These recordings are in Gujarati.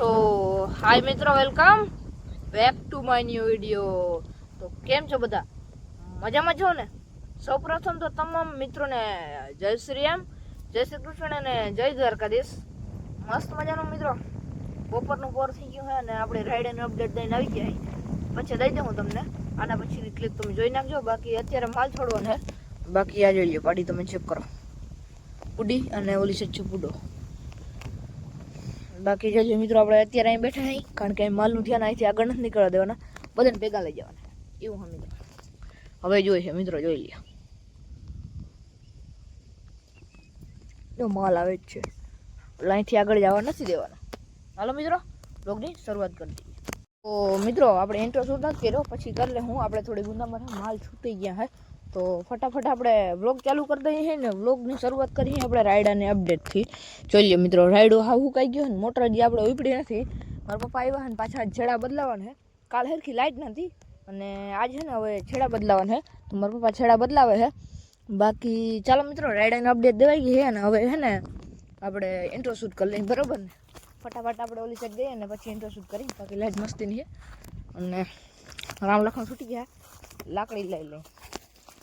સો હાય મિત્રો welcome back to my new video તો કેમ છો બધા? મજામાં છો ને? સૌપ્રથમ તો તમામ મિત્રોને જય શ્રી રામ, જય શ્રી કૃષ્ણ અને જય દ્વારકાધીશ. મસ્ત મજાનો મિત્રો, બપોરનું પોર થઈ ગયું હોય અને આપણે રાઈડની અપડેટ દઈને આવી ગયા પછી દઈ દઉં હું તમને. આના પછીની ક્લિપ તમે જોઈ નાખજો. બાકી અત્યારે માલ છોડવાનો બાકી આ જોઈ લો પાડી તમે ચેક કરો. ઉડી અને ઓલી છે છુપુડો બાકી જોજો મિત્રો આપણે અત્યારે અહીં બેઠા અહીં કારણ કે અહીં માલનું ધ્યાન અહીંથી આગળ નથી નીકળવા દેવાના બધાને ભેગા લઈ જવાના એવું હા મિત્રો હવે જોઈએ છે મિત્રો જોઈ લ્યો જો માલ આવે જ છે એટલે અહીંથી આગળ જવા નથી દેવાના હાલો મિત્રો બ્લોગની શરૂઆત કરી દઈએ તો મિત્રો આપણે ઇન્ટ્રો શૂટ નથી કર્યો પછી કરી લે હું આપણે થોડી ગુંદામાં માલ છૂટી ગયા હે તો ફટાફટ આપણે બ્લોગ ચાલુ કરી દઈએ છીએ ને બ્લોગની શરૂઆત કરીએ આપણે રાયડાની અપડેટથી જોઈ લ્યો મિત્રો રાયડો હા હુકાઈ ગયો ને મોટર જે આપણે ઉપડી નથી મારા પપ્પા આવ્યા ને પાછા છેડા બદલાવાના છે કાલ હરખી લાઇટ નથી અને આજ છે ને હવે છેડા બદલાવાના છે તો મારા પપ્પા છેડા બદલાવે છે બાકી ચાલો મિત્રો રાયડાની અપડેટ દેવાઈ ગઈ છે અને હવે છે ને આપણે ઇન્ટ્રો શૂટ કરી લઈએ બરોબર ને ફટાફટ આપણે ઓલી સાઈડ જઈએ ને પછી ઇન્ટ્રો શૂટ કરી બાકી લાઈટ મસ્તીની છે અને રામ લખણ છૂટી ગયા લાકડી લઈ લઈએ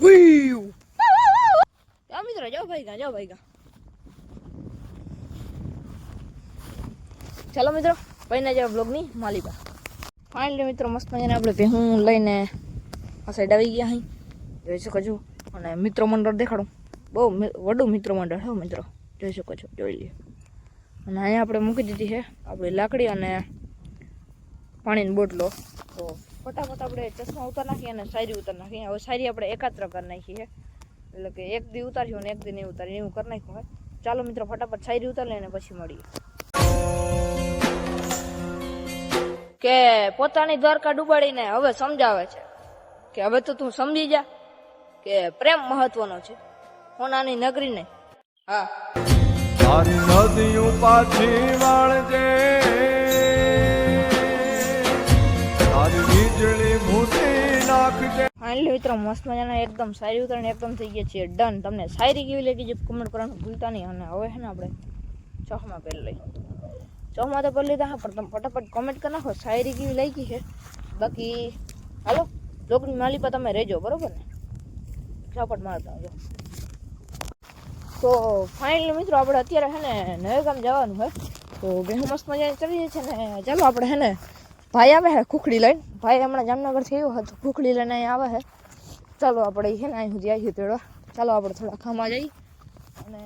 જો જાઓ મિત્રો જાઓ ભાઈ ગા જાઓ ભાઈ ગા ચાલો મિત્રો પૈના જેવા બ્લોગની માલિકા ફાઇનલી મિત્રો મસ્ત મજાને આપણે ભેહું લઈને આ સાઈડ આવી ગયા અહીં જોઈ શકો છો અને મિત્ર મંડળ દેખાડું બહુ વડું મિત્ર મંડળ હો મિત્રો જોઈ શકો છો જોઈ લઈએ અને અહીંયા આપણે મૂકી દીધી છે આપણી લાકડી અને પાણીની બોટલો તો ફટાફટ આપણે ચશ્મા ઉતાર નાખીએ અને સાયરી ઉતાર નાખીએ. હવે શાયરી આપણે એકાત્ર કરી નાખીએ એટલે કે એક દી ઉતાર્યું અને એક દી નહીં ઉતારી એવું કરી નાખ્યું હોય. ચાલો મિત્રો, ફટાફટ સાયરી ઉતાર લઈને પછી મળીએ. કે પોતાની દ્વારકા ડૂબાડીને હવે સમજાવે છે. કે હવે તો તું સમજી જા કે પ્રેમ મહત્વનો છે. હોનાની નગરી ને હા નદીઓ પાછી વાળજે. નાખજે ફાઇનલી મિત્રો મસ્ત મજાના એકદમ શાયરી ઉતારને એકદમ થઈ ગયા છે ડન તમને શાયરી કેવી લાગી છે કમેન્ટ કરવાનું ભૂલતા નહીં અને હવે છે ને આપણે ચોખમાં પહેરી લઈએ ચોખમાં તો પહેરી લીધા હા પણ તમે ફટાફટ કોમેન્ટ કરી નાખો શાયરી કેવી લાગી છે બાકી હાલો લોકની માલી પર તમે રહેજો બરોબર ને ચોપટ મારતા આવજો તો ફાઇનલી મિત્રો આપણે અત્યારે છે ને નવે ગામ જવાનું હોય તો બેહુ મસ્ત મજા ચડી છે ને ચાલો આપણે છે ને ભાઈ આવે છે ખુખડી લઈને. ભાઈ હમણાં જામનગરથી આવ્યો હતો. ખુખડી લઈને અહીં આવે છે ચાલો આપણે છે ને અહીં સુધી આવીએ તેડવા ચાલો આપણે થોડા ખામાં જઈ અને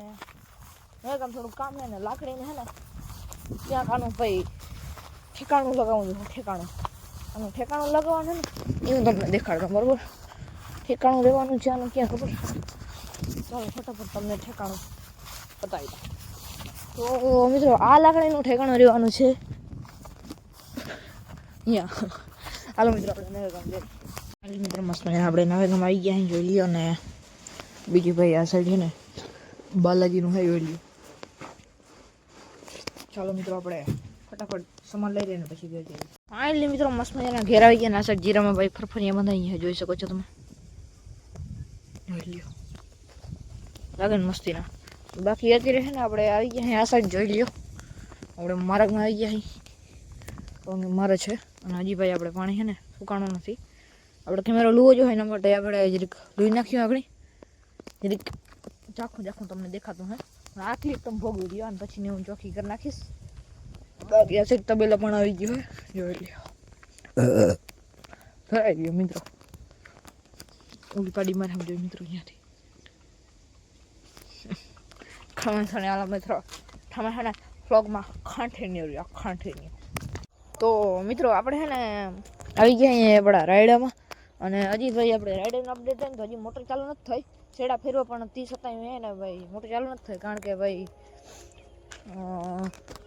મેં કામ થોડું કામ છે ને લાકડીને છે ને ત્યાં કાનું ભાઈ ઠેકાણું લગાવવું જોઈએ ઠેકાણું. આનું ઠેકાણું લગાવવાનું ને એ હું તમને દેખાડતો, બરાબર? ઠેકાણું રહેવાનું છે, આનું ક્યાં ખબર? ચાલો, ફટાફટ તમને ઠેકાણું બતાવી દઉં. તો મિત્રો, આ લાકડીનું ઠેકાણું રહેવાનું છે. હાલો મિત્રો, આપણે મિત્ર જઈએ. મિત્રો, મસ્ત આપણે નવેગામ આવી ગયા જોઈ લઈએ અને બીજી ભાઈ આ સાઈડ છે ને, બાલાજીનું છે જોઈ ચાલો મિત્રો, આપણે ફટાફટ સામાન લઈ લઈને પછી ઘેર જઈએ. ફાઇનલી મિત્રો, મસ્ત મજાના. ઘેર આવી ગયા ના સાઈડ જીરામાં ભાઈ ફરફરિયા બધા અહીંયા જોઈ શકો છો તમે. જોઈ લ્યો. લાગે ને મસ્તીના. બાકી અત્યારે છે ને, આપણે આવી ગયા આ સાઈડ જોઈ લ્યો. આપણે માર્ગમાં આવી ગયા અહીં મારે છે. અને હજી ભાઈ આપણે પાણી છે ને સુકાણું નથી. આપણે કેમેરો લુવો જો એના માટે આપણે જરીક લૂઈ નાખ્યું આગળ. જરીક ચાખું ચાખું તમને દેખાતું હે. આ ક્લિપ તમે ભોગવી દો અને પછી હું ચોખ્ખી કરી નાખીશ. બાકી આ સાઈડ તબેલા પણ આવી ગયો હોય જોઈ લ્યો. થઈ ગયો મિત્રો. ઉલી પાડી મારે સમજો મિત્રો અહીંયાથી ખમણ આલા મિત્રો. ઠમાઠાના ફ્લોગમાં આ ખાંઠે ખાંઠેની તો મિત્રો આપણે છે ને આવી ગયા અહીંયા આપણા રાયડામાં. અને હજી ભાઈ આપણે રાયડાનું અપડેટ થાય ને તો હજી મોટર ચાલુ નથી થઈ. છેડા ફેરવા પણ ત્રીસ સત્તાવીસ હે ને ભાઈ મોટર ચાલુ નથી થઈ કારણ કે ભાઈ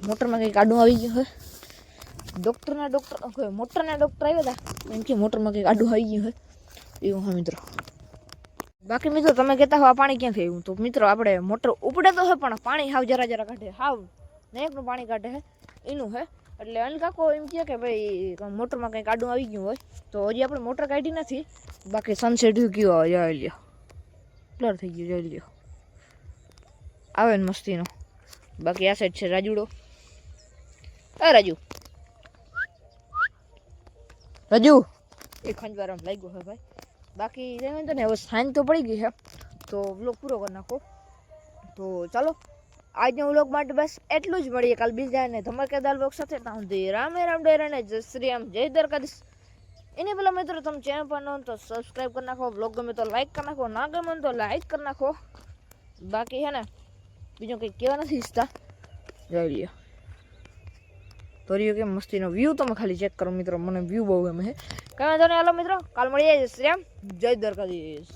મોટરમાં કંઈક આડું આવી ગયું હોય. ડૉક્ટરના ડૉક્ટર મોટરના ડૉક્ટર આવ્યા હતા? એમ કે મોટરમાં કંઈક આડું આવી ગયું હોય. એવું હા મિત્રો. બાકી મિત્રો તમે કહેતા હો આ પાણી ક્યાંથી આવ્યું? તો મિત્રો આપણે મોટર ઉપડે તો હોય પણ પાણી હાવ જરા જરા કાઢે. હાવ, નેકનું પાણી કાઢે એનું હે. એટલે અનિલ કાકો એમ કહે કે ભાઈ મોટરમાં કંઈક આડું આવી ગયું હોય તો હજી આપણે મોટર કાઢી નથી બાકી સનસેટ ગયો જોઈ લ્યો બ્લર થઈ ગયું જોઈ લ્યો આવે ને મસ્તીનો બાકી આ સાઈડ છે રાજુડો એ રાજુ રાજુ એ ખંજવાર આમ લાગ્યો હે ભાઈ બાકી કઈ વાંધો ને હવે સાંજ તો પડી ગઈ છે તો વ્લોગ પૂરો કરી નાખો તો ચાલો આજના વ્લોગ માટે બસ એટલું જ મળીએ કાલ બીજા ને ધમાકેદાર વ્લોગ સાથે ત્યાં સુધી રામે રામ ડેરા ને જય શ્રી રામ જય દ્વારકાધીશ એની પેલા મિત્રો તમે ચેનલ પર ન હો તો સબસ્ક્રાઈબ કરી નાખો વ્લોગ ગમે તો લાઈક કરી નાખો ના ગમે તો લાઈક કરી નાખો બાકી હે ને બીજું કંઈ કહેવા નથી ઈચ્છતા જોઈ લ્યો તો રહ્યો કેમ મસ્તીનો વ્યૂ તમે ખાલી ચેક કરો મિત્રો મને વ્યૂ બહુ ગમે છે કઈ વાંધો નહીં હાલો મિત્રો કાલ મળીએ જય શ્રી રામ જય દ્વારકાધીશ